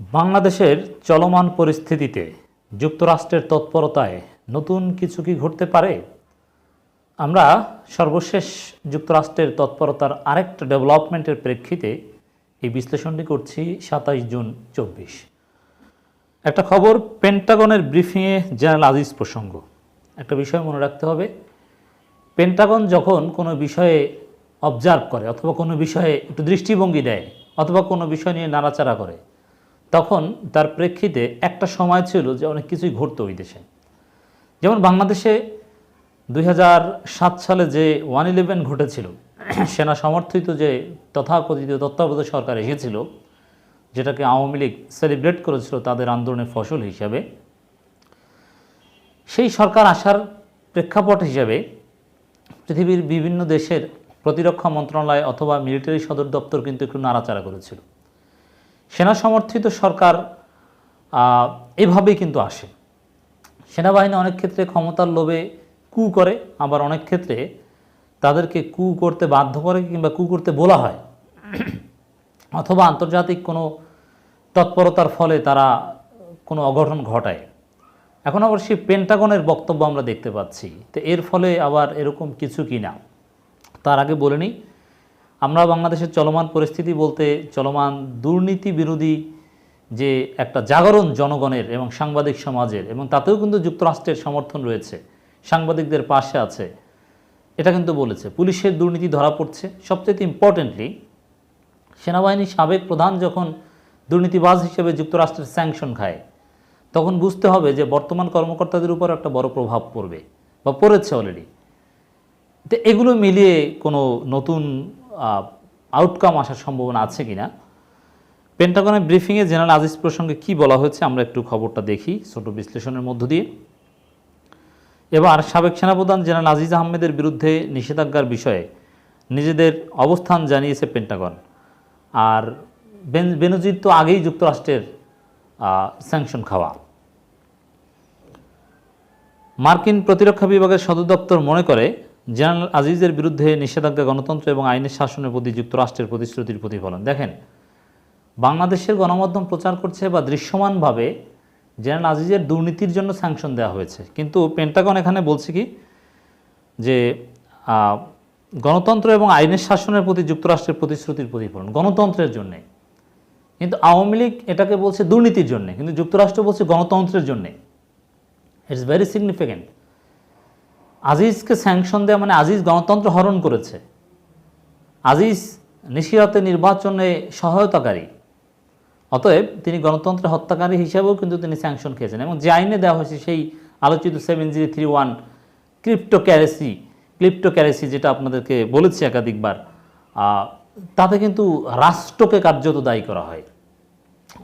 বাংলাদেশের চলমান পরিস্থিতিতে যুক্তরাষ্ট্রের তৎপরতায় নতুন কিছু কি ঘটতে পারে? আমরা সর্বশেষ যুক্তরাষ্ট্রের তৎপরতার আরেকটা ডেভেলপমেন্টের প্রেক্ষিতে এই বিশ্লেষণটি করছি সাতাইশ জুন চব্বিশ। একটা খবর পেন্টাগনের ব্রিফিংয়ে জেনারেল আজিজ প্রসঙ্গ। একটা বিষয় মনে রাখতে হবে, পেন্টাগন যখন কোনো বিষয়ে অবজার্ভ করে অথবা কোনো বিষয়ে একটু দৃষ্টিভঙ্গি দেয় অথবা কোনো বিষয় নিয়ে নাড়াচাড়া করে তখন তার প্রেক্ষিতে একটা সময় ছিল যে অনেক কিছুই ঘটতো ওই দেশে। যেমন বাংলাদেশে দুই হাজার সাত সালে যে ওয়ান ইলেভেন ঘটেছিল, সেনা সমর্থিত যে তথাকথিত তত্ত্বাবধায়ক সরকার এসেছিল, যেটাকে আওয়ামী লীগ সেলিব্রেট করেছিল তাদের আন্দোলনের ফসল হিসাবে, সেই সরকার আসার প্রেক্ষাপট হিসাবে পৃথিবীর বিভিন্ন দেশের প্রতিরক্ষা মন্ত্রণালয় অথবা মিলিটারি সদর দপ্তর কিন্তু একটু নাড়াচাড়া করেছিল। সেনা সমর্থিত সরকার এভাবেই কিন্তু আসে। সেনাবাহিনী অনেক ক্ষেত্রে ক্ষমতার লোভে কু করে, আবার অনেক ক্ষেত্রে তাদেরকে কু করতে বাধ্য করে কিংবা কু করতে বলা হয়। অথবা আন্তর্জাতিক কোনো তৎপরতার ফলে তারা কোনো অঘটন ঘটায়। এখন আবার সেই পেন্টাগনের বক্তব্য আমরা দেখতে পাচ্ছি। তো এর ফলে আবার এরকম কিছু কি না তার আগে বলে নিই আমরা বাংলাদেশের চলমান পরিস্থিতি বলতে চলমান দুর্নীতি বিরোধী যে একটা জাগরণ জনগণের এবং সাংবাদিক সমাজের, এবং তাতেও কিন্তু যুক্তরাষ্ট্রের সমর্থন রয়েছে, সাংবাদিকদের পাশে আছে, এটা কিন্তু বলেছে। পুলিশের দুর্নীতি ধরা পড়ছে। সবচেয়ে ইম্পর্টেন্টলি সেনাবাহিনীর সাবেক প্রধান যখন দুর্নীতিবাজ হিসেবে যুক্তরাষ্ট্রের স্যাংশন খায়, তখন বুঝতে হবে যে বর্তমান কর্মকর্তাদের উপর একটা বড় প্রভাব পড়বে, বা পড়েছে অলরেডি তো এগুলো মিলিয়ে কোনো নতুন আউটকাম আসার সম্ভাবনা আছে কি না পেন্টাগনের ব্রিফিংয়ে জেনারেল আজিজ প্রসঙ্গে কি বলা হয়েছে আমরা একটু খবরটা দেখি, ছোট বিশ্লেষণের মধ্য দিয়ে। এবার সাবেক সেনাপ্রধান জেনারেল আজিজ আহমেদের বিরুদ্ধে নিষেধাজ্ঞার বিষয়ে নিজেদের অবস্থান জানিয়েছে পেন্টাগন আর বেন- বেনজির তো আগেই যুক্তরাষ্ট্রের স্যাংশন খাওয়া। মার্কিন প্রতিরক্ষা বিভাগের সদর দপ্তর মনে করে জেনারেল আজিজের বিরুদ্ধে নিষেধাজ্ঞা গণতন্ত্র এবং আইনের শাসনের প্রতি যুক্তরাষ্ট্রের প্রতিশ্রুতির প্রতিফলন। দেখেন, বাংলাদেশের গণমাধ্যম প্রচার করছে বা দৃশ্যমানভাবে জেনারেল আজিজের দুর্নীতির জন্য স্যাংশন দেওয়া হয়েছে। কিন্তু পেন্টাগন এখানে বলছে কি, যে গণতন্ত্র এবং আইনের শাসনের প্রতি যুক্তরাষ্ট্রের প্রতিশ্রুতির প্রতিফলন গণতন্ত্রের জন্যে। কিন্তু আওয়ামী লীগ এটাকে বলছে দুর্নীতির জন্যে, কিন্তু যুক্তরাষ্ট্র বলছে গণতন্ত্রের জন্যে। ইটস ভেরি সিগনিফিক্যান্ট আজিজকে স্যাংশন দেওয়া মানে আজিজ গণতন্ত্র হরণ করেছে। আজিজ নিশিরাতে নির্বাচনে সহায়তাকারী। অতএব তিনি গণতন্ত্রের হত্যাকারী হিসাবেও কিন্তু তিনি স্যাংশন খেয়েছেন এবং যে আইনে দেওয়া হয়েছে সেই আলোচিত seven zero three one crypto currency crypto currency যেটা আপনাদেরকে বলেছি একাধিকবার তাতে কিন্তু রাষ্ট্রকে কার্যত দায়ী করা হয়।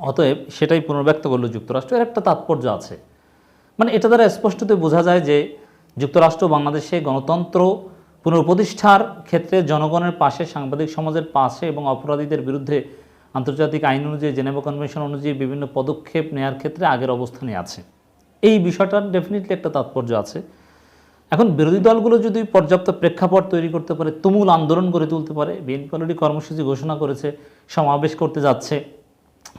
অতএব সেটাই পুনর্ব্যক্ত করল যুক্তরাষ্ট্র। এর একটা তাৎপর্য আছে। মানে এটা দ্বারা স্পষ্টতে বোঝা যায় যে যুক্তরাষ্ট্র বাংলাদেশে গণতন্ত্র পুনঃপ্রতিষ্ঠার ক্ষেত্রে জনগণের পাশে, সাংবাদিক সমাজের পাশে এবং অপরাধীদের বিরুদ্ধে আন্তর্জাতিক আইন অনুযায়ী, জেনেভা কনভেনশন অনুযায়ী বিভিন্ন পদক্ষেপ নেওয়ার ক্ষেত্রে আগের অবস্থানে আছে। এই বিষয়টার ডেফিনেটলি একটা তাৎপর্য আছে। এখন বিরোধী দলগুলো যদি পর্যাপ্ত প্রেক্ষাপট তৈরি করতে পারে, তুমুল আন্দোলন গড়ে তুলতে পারে, বিএনপি অলরেডি কর্মসূচি ঘোষণা করেছে, সমাবেশ করতে যাচ্ছে,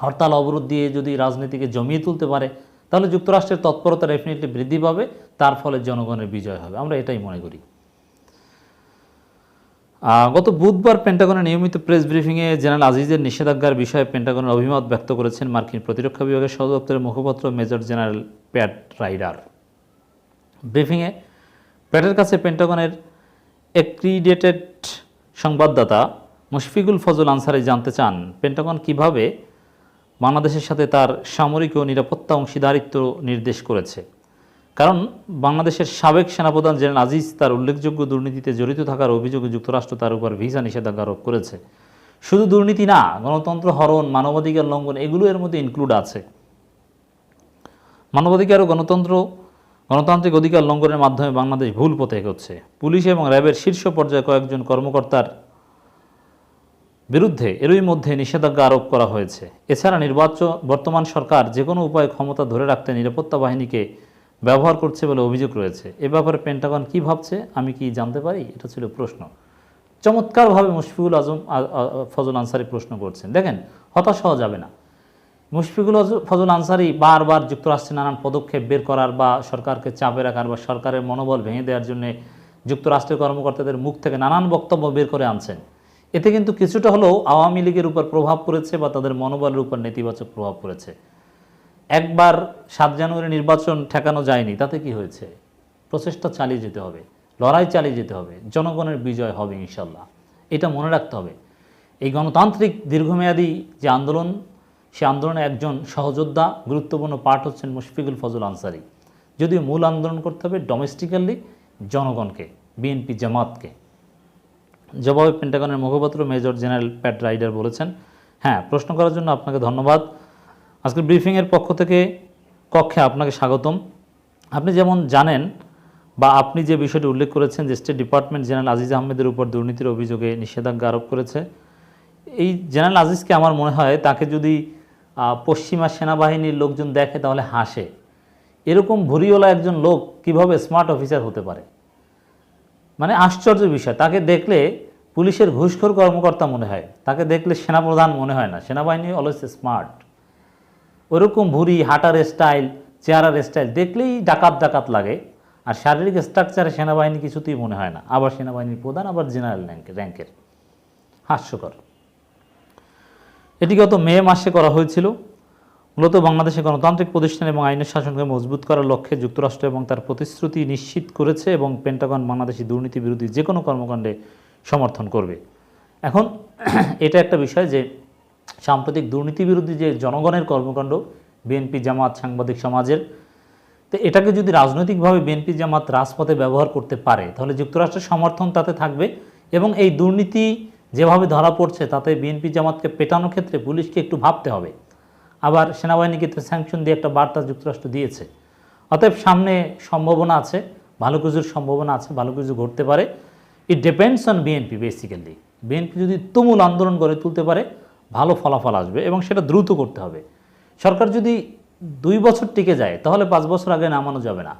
হরতাল অবরোধ দিয়ে যদি রাজনীতিকে জমিয়ে তুলতে পারে তাহলে যুক্তরাষ্ট্রের তৎপরতা ডেফিনেটলি বৃদ্ধি পাবে, তার ফলে জনগণের বিজয় হবে। আমরা এটাই মনে করি। গত বুধবার পেন্টাগনের নিয়মিত প্রেস ব্রিফিংয়ে জেনারেল আজিজের নিষেধাজ্ঞার বিষয়ে পেন্টাগনের অভিমত ব্যক্ত করেছেন মার্কিন প্রতিরক্ষা বিভাগের সদর দপ্তরের মুখপাত্র মেজর জেনারেল প্যাট রাইডার। ব্রিফিংয়ে প্যাটের কাছে পেন্টাগনের অ্যাক্রিডেটেড সংবাদদাতা মুশফিকুল ফজল আনসারি জানতে চান পেন্টাগন কীভাবে বাংলাদেশের সাথে তার সামরিক ও নিরাপত্তা অংশীদারিত্ব নির্দেশ করেছে। কারণ বাংলাদেশের সাবেক সেনাপ্রধান জেনারেল আজিজ তার উল্লেখযোগ্য দুর্নীতিতে জড়িত থাকার অভিযোগে যুক্তরাষ্ট্র তার উপর ভিসা নিষেধাজ্ঞা আরোপ করেছে। শুধু দুর্নীতি না, গণতন্ত্র, হরণ, মানবাধিকার লঙ্ঘন এগুলো এর মধ্যে ইনক্লুড আছে। মানবাধিকার ও গণতন্ত্র, গণতান্ত্রিক অধিকার লঙ্ঘনের মাধ্যমে বাংলাদেশ ভুল পথে এগোচ্ছে। পুলিশ এবং র্যাবের শীর্ষ পর্যায়ে কয়েকজন কর্মকর্তার বিরুদ্ধে এরই মধ্যে নিষেধাজ্ঞা আরোপ করা হয়েছে। এছাড়া নির্বাচন বর্তমান সরকার যে কোনো উপায়ে ক্ষমতা ধরে রাখতে নিরাপত্তা বাহিনীকে ব্যবহার করছে বলে অভিযোগ রয়েছে। এ ব্যাপারে পেন্টাগন কি ভাবছে, আমি কি জানতে পারি? এটা ছিল প্রশ্ন। চমৎকারভাবে মুশফিকুল আজম ফজল আনসারি প্রশ্ন করছেন। দেখেন, হতাশ হওয়া যাবে না। মুশফিকুল ফজল আনসারি বারবার যুক্তরাষ্ট্রে নানান পদক্ষেপ বের করার বা সরকারকে চাপে রাখার বা সরকারের মনোবল ভেঙে দেওয়ার জন্য যুক্তরাষ্ট্রের কর্মকর্তাদের মুখ থেকে নানান বক্তব্য বের করে আনছেন। এতে কিন্তু কিছুটা হলেও আওয়ামী লীগের উপর প্রভাব পড়েছে বা তাদের মনোবলের উপর নেতিবাচক প্রভাব পড়েছে। একবার সাত জানুয়ারি নির্বাচন ঠেকানো যায়নি, তাতে কি হয়েছে? প্রচেষ্টা চালিয়ে যেতে হবে, লড়াই চালিয়ে যেতে হবে, জনগণের বিজয় হবে ইনশাল্লাহ। এটা মনে রাখতে হবে। এই গণতান্ত্রিক দীর্ঘমেয়াদী যে আন্দোলন, সে আন্দোলনে একজন সহযোদ্ধা, গুরুত্বপূর্ণ পার্ট হচ্ছেন মুশফিকুল ফজল আনসারি। যদিও মূল আন্দোলন করতে হবে ডোমেস্টিক্যালি জনগণকে, বিএনপি জামাতকে। জবাবে পেন্টাগনের মুখপাত্র মেজর জেনারেল প্যাট রাইডার বলেছেন হ্যাঁ প্রশ্ন করার জন্য আপনাকে ধন্যবাদ। আজকের ব্রিফিংয়ের পক্ষ থেকে কক্ষে আপনাকে স্বাগতম। আপনি যেমন জানেন বা আপনি যে বিষয়টি উল্লেখ করেছেন যে স্টেট ডিপার্টমেন্ট জেনারেল আজিজ আহমেদের উপর দুর্নীতির অভিযোগে নিষেধাজ্ঞা আরোপ করেছে, এই জেনারেল আজিজকে আমার মনে হয় তাকে যদি পশ্চিমা সেনাবাহিনীর লোকজন দেখে তাহলে হাসে। এরকম ভুরিওয়ালা একজন লোক কীভাবে স্মার্ট অফিসার হতে পারে? মানে আশ্চর্য বিষয়। তাকে দেখলে পুলিশের ঘুষখোর কর্মকর্তা মনে হয়। তাকে দেখলে সেনাপ্রধান মনে হয় না। সেনাবাহিনী অলওয়েজ স্মার্ট। ওরকম ভুরি, হাঁটার স্টাইল, চেহারার স্টাইল দেখলেই ডাকাত ডাকাত লাগে। আর শারীরিক স্ট্রাকচারে সেনাবাহিনী কিছুতেই মনে হয় না। আবার সেনাবাহিনীর প্রধান, আবার জেনারেল র্যাঙ্ক র্যাঙ্কের। হাস্যকর। এটি গত মে মাসে করা হয়েছিল। মূলত বাংলাদেশে গণতান্ত্রিক প্রতিষ্ঠান এবং আইনের শাসনকে মজবুত করার লক্ষ্যে যুক্তরাষ্ট্র এবং তার প্রতিশ্রুতি নিশ্চিত করেছে এবং পেন্টাগন বাংলাদেশি দুর্নীতি বিরোধী যে কোনো কর্মকাণ্ডে সমর্থন করবে। এখন এটা একটা বিষয় যে সাম্প্রতিক দুর্নীতি বিরোধী যে জনগণের কর্মকাণ্ড, বিএনপি, জামাত, সাংবাদিক সমাজের, তো এটাকে যদি রাজনৈতিকভাবে বিএনপি, জামাত রাজপথে ব্যবহার করতে পারে, তাহলে যুক্তরাষ্ট্রের সমর্থন তাতে থাকবে এবং এই দুর্নীতি যেভাবে ধরা পড়ছে, তাতে বিএনপি, জামাতকে পেটানোর ক্ষেত্রে পুলিশকে একটু ভাবতে হবে। আবার সেনাবাহিনীকে তো স্যাংশন দিয়ে একটা বার্তা যুক্তরাষ্ট্র দিয়েছে। অতএব সামনে সম্ভাবনা আছে, ভালো কিছুর সম্ভাবনা আছে, ভালো কিছু ঘটতে পারে। It depends on BNP basically BNP যদি তুমুল আন্দোলন গড়ে তুলতে পারে, ভালো ফলাফল আসবে এবং সেটা দ্রুত করতে হবে। সরকার যদি দুই বছর টিকে যায়, তাহলে পাঁচ বছর আগে নামানো যাবে না।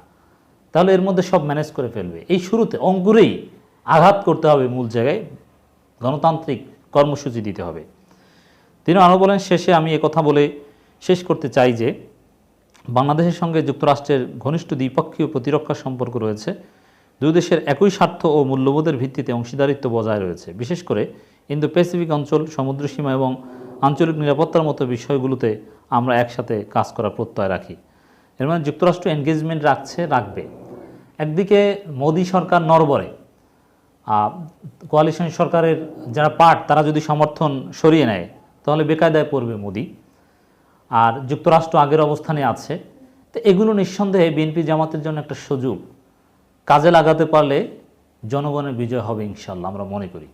তাহলে এর মধ্যে সব ম্যানেজ করে ফেলবে। এই শুরুতে অঙ্কুরেই আঘাত করতে হবে মূল জায়গায়। গণতান্ত্রিক কর্মসূচি দিতে হবে। তিনি আরও বলেন, শেষে আমি কথা বলে শেষ করতে চাই যে, বাংলাদেশের সঙ্গে যুক্তরাষ্ট্রের ঘনিষ্ঠ দ্বিপক্ষীয় প্রতিরক্ষা সম্পর্ক রয়েছে। দুই দেশের একই স্বার্থ ও মূল্যবোধের ভিত্তিতে অংশীদারিত্ব বজায় রয়েছে। বিশেষ করে ইন্দো প্যাসিফিক অঞ্চল, সমুদ্রসীমা এবং আঞ্চলিক নিরাপত্তার মতো বিষয়গুলোতে আমরা একসাথে কাজ করার প্রত্যয় রাখি। এর মানে যুক্তরাষ্ট্র এনগেজমেন্ট রাখছে, রাখবে। একদিকে মোদী সরকার নরবরে কোয়ালিশন সরকারের যারা পার্ট তারা যদি সমর্থন সরিয়ে নেয়, তাহলে বেকায়দায় পড়বে মোদি। আর যুক্তরাষ্ট্র আগের অবস্থানে আছে। তো এগুলো নিঃসন্দেহে বিএনপি জামাতের জন্য একটা সুযোগ। কাজে লাগাতে পারলে জনগণের বিজয় হবে ইনশাল্লাহ আমরা মনে করি।